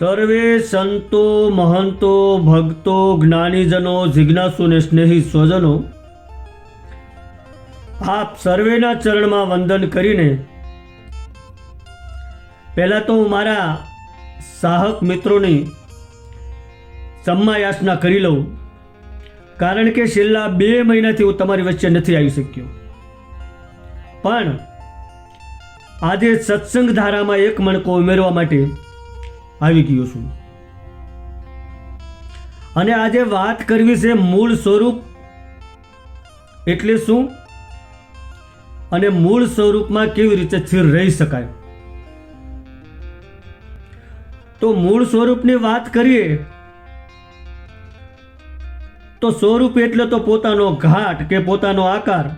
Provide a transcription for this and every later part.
સર્વે સંતો, મહંતો, ભક્તો, જ્ઞાનીજનો, જિજ્ઞાસુ ને સ્નેહી સ્વજનો, આપ સર્વેના ચરણમાં વંદન કરીને, પહેલાં તો હું મારા સાહક મિત્રોની યાચના કરી લઉં, કારણ કે છેલ્લા બે મહિનાથી હું તમારી વચ્ચે નથી આવી શક્યો. પણ આજે સત્સંગ ધારામાં એક મણકો ઉમેરવા માટે આવી ગયો છું. અને આજે વાત કરવી છે મૂળ સ્વરૂપ. એટલે શું? અને મૂળ સ્વરૂપમાં કેવી રીતે સ્થિર રહી શકાય? તો મૂળ સ્વરૂપની વાત કરીએ, તો સ્વરૂપ એટલે તો પોતાનો ઘાટ કે પોતાનો આકાર,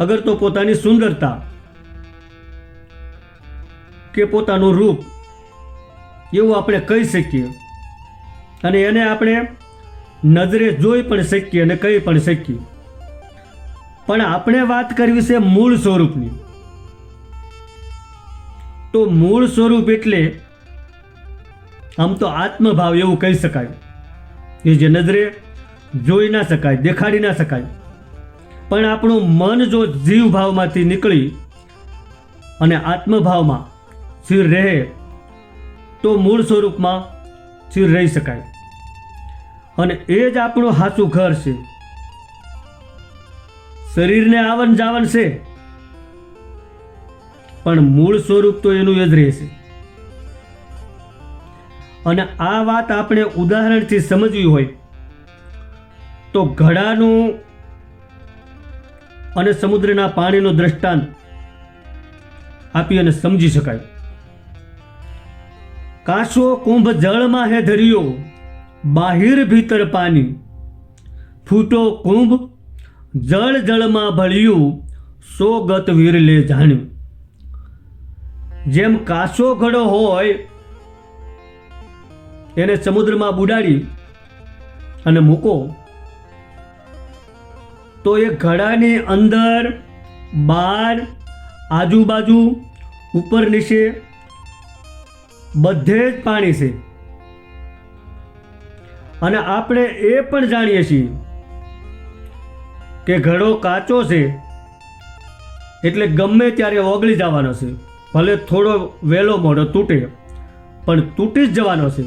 અગર તો પોતાની સુંદરતા કે પોતાનું રૂપ. એવું આપણે કહી શકીએ. અને એને આપણે નજરે જોઈ પણ શકીએ અને કહી પણ શકીએ. પણ આપણે વાત કરવી છે મૂળ સ્વરૂપની. તો મૂળ સ્વરૂપ એટલે આમ તો આત્મભાવ એવું કહી શકાય. કે જે નજરે જોઈ ના શકાય, દેખાડી ના શકાય. પણ આપણું મન જો જીવભાવમાંથી નીકળી અને આત્મભાવમાં સ્થિર રહે તો મૂળ સ્વરૂપમાં સ્થિર રહી શકાય. અને એ જ આપણું સાચું ઘર છે. શરીરને આવન જાવન છે. પણ મૂળ સ્વરૂપ તો એનું એ જ રહેશે. અને આ વાત આપણે ઉદાહરણથી સમજવી હોય, તો ઘડાનું અને સમુદ્રના પાણીનો દ્રષ્ટાંત આપી અને સમજી શકાય. કાશો કુંભ જળમાં હે ધર્યો, બાહિર ભીતર પાણી ફૂટો કુંભ, જળ જળમાં ભળ્યું સો ગત વીરલે જાણ્યું. જેમ કાશો ઘડો હોય, એને સમુદ્રમાં બુડાડી અને મૂકો. તો એ ઘડાની અંદર બહાર આજુબાજુ, ઉપર નીચે બધે જ પાણી છે. અને આપણે એ પણ જાણીએ છીએ કે ઘડો કાચો છે એટલે ગમે ત્યારે ઓગળી જવાનો છે. ભલે થોડો વહેલો મોડો તૂટે, પણ તૂટી જ જવાનો છે.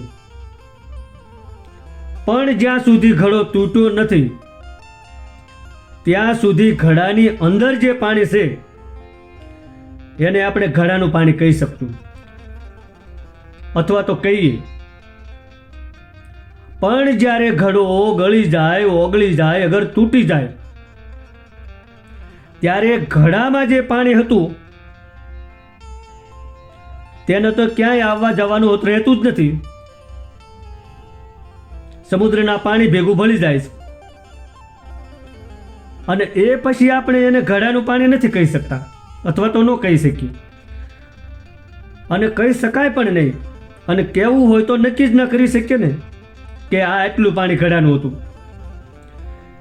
પણ જ્યાં સુધી ઘડો તૂટ્યો નથી, ત્યાં સુધી ઘડાની અંદર જે પાણી છે, એને આપણે ઘડાનું પાણી કહી શકશું. અથવા તો કહીએ, પણ જ્યારે ઘડો ગળી જાય, ઓગળી જાય, અગર તૂટી જાય, ત્યારે ઘડામાં જે પાણી હતું, તેને તો ક્યાંય આવવા જવાનું હોત, રહેતું જ નથી. સમુદ્રના પાણી ભેગું ભળી જાય છે. અને એ પછી આપણે એને ઘડાનું પાણી નથી કહી શકતા, અથવા તો ન કહી શકીએ. અને કહી શકાય પણ નહીં. અને કહેવું હોય તો નક્કી જ ન કરી શકીએ ને કે આ એટલું પાણી ઘડાનું હતું.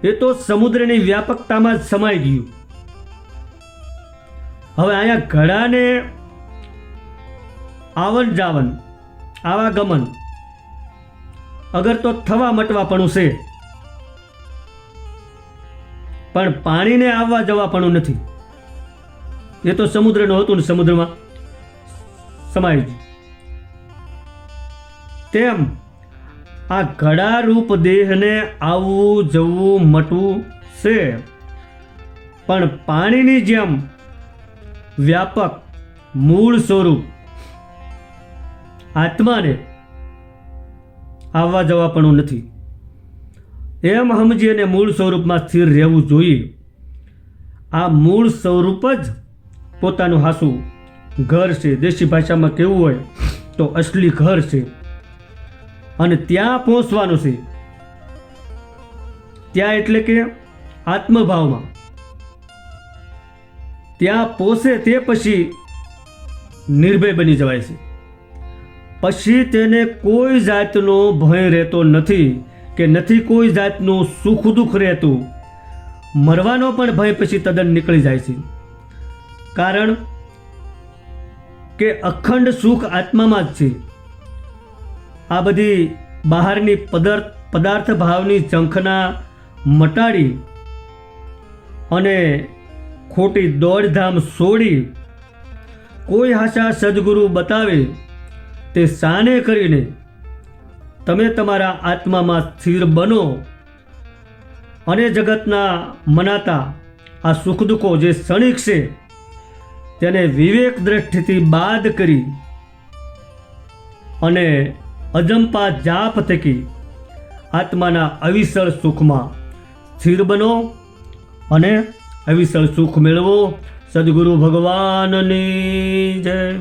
એ તો સમુદ્રની વ્યાપકતામાં જ સમાઈ ગયું. હવે અહીંયા ઘડાને આવન જાવન આવાગમન અગર તો થવા મટવાપણું છે. પણ પાણીને આવવા જવાપણું નથી. એ તો સમુદ્રનું હતું ને સમુદ્રમાં. સમાઈ ગયું. તેમ આ ઘડારૂપ દેહને આવવું, જવું, મટવું છે. પણ પાણીની જેમ વ્યાપક મૂળ સ્વરૂપ આત્માને આવવા જવાપણું નથી. એમ સમજી અને મૂળ સ્વરૂપમાં સ્થિર રહેવું જોઈએ. આ મૂળ સ્વરૂપ જ પોતાનું હાસું ઘર છે. દેશી ભાષામાં કેવું હોય તો અસલી ઘર છે. અને ત્યાં પહોંચવાનું છે. ત્યાં એટલે કે આત્મભાવમાં. ત્યાં પોષે તે પછી નિર્ભય બની જવાય છે. પછી તેને કોઈ જાતનો ભય રહેતો નથી કે નથી કોઈ જાતનું સુખ દુઃખ રહેતું. મરવાનો પણ ભય પછી તદ્દન નીકળી જાય છે. કારણ કે અખંડ સુખ આત્મામાં જ છે. આ બધી બહારની પદાર્થ પદાર્થ ભાવની ઝંખના મટાડી અને ખોટી દોડધામ છોડી કોઈ હાશા સદગુરુ બતાવે તે સાને કરીને તમે તમારા આત્મામાં સ્થિર બનો અને જગતના મનાતા આ સુખ દુઃખો જે ક્ષણિક છે તેને વિવેક દ્રષ્ટિથી બાદ કરી અને અજંપા જાપ થકી આત્માના અવિસળ સુખમાં સ્થિર બનો અને અવિસળ સુખ મેળવો. સદગુરુ ભગવાનની જય.